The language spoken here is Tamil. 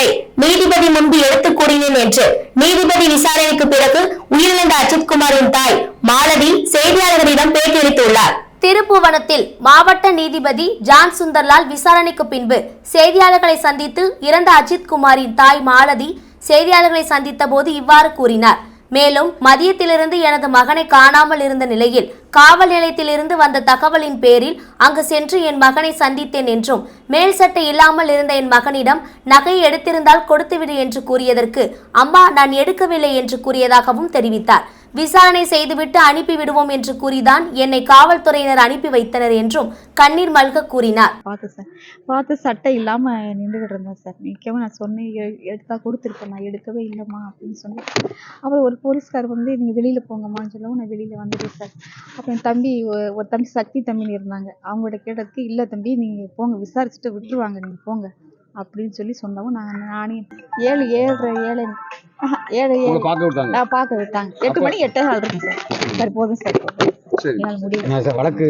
செய்திகளை நீதிபதி முன்பு எடுத்துக் கூறினேன் என்று நீதிபதி விசாரணைக்கு பிறகு உயிரிழந்த அஜித்குமாரின் தாய் மாலதி செய்தியாளர்களிடம் பேட்டியளித்துள்ளார். திருப்புவனத்தில் மாவட்ட நீதிபதி ஜான் சுந்தர்லால் விசாரணைக்கு பின்பு செய்தியாளர்களை சந்தித்து இறந்த அஜித் குமாரின் தாய் மாலதி செய்தியாளர்களை சந்தித்த போது இவ்வாறு கூறினார். மேலும் மதியத்திலிருந்து எனது மகனை காணாமல் இருந்த நிலையில் காவல் நிலையத்திலிருந்து வந்த தகவலின் பேரில் அங்கு சென்று என் மகனை சந்தித்தேன் என்றும் மேல் சட்டை இல்லாமல் இருந்த என் மகனிடம் நகை எடுத்திருந்தால் கொடுத்துவிடு என்று கூறியதற்கு அம்மா நான் எடுக்கவில்லை என்று கூறியதாகவும் தெரிவித்தார். விசாரணை செய்துவிட்டு அனுப்பி விடுவோம் என்று கூறிதான் என்னை காவல்துறையினர் அனுப்பி வைத்தனர் என்றும் கண்ணீர் மல்க கூறினார். பார்த்து சார் பார்த்து சட்டை இல்லாமல் நின்றுகிட்டு இருந்தேன் சார். நிற்கவும் நான் சொன்னேன் எ- எடுத்தா கொடுத்துருப்பேன் நான் எடுக்கவே இல்லைம்மா அப்படின்னு சொன்னேன். அப்புறம் ஒரு போலீஸ்கார் வந்து நீங்கள் வெளியில் போங்கம்மான்னு சொல்லவும் நான் வெளியில் வந்துட்டேன் சார். அப்புறம் தம்பி ஒரு தம்பி சக்தி தம்பின்னு இருந்தாங்க. அவங்கள்ட்ட கேட்டதுக்கு இல்லை தம்பி நீங்கள் போங்க விசாரிச்சுட்டு விட்டுருவாங்க நீங்கள் போங்க. அப்படின்னு சொல்லி சொன்னவும் நான் நானே ஏழு ஏழரை ஏழு பார்க்க விட்டாங்க. நான் பார்க்க விட்டாங்க. எட்டு மணி எட்டே நாள் இருக்கு சார். சார் போதும் சார். வழக்கு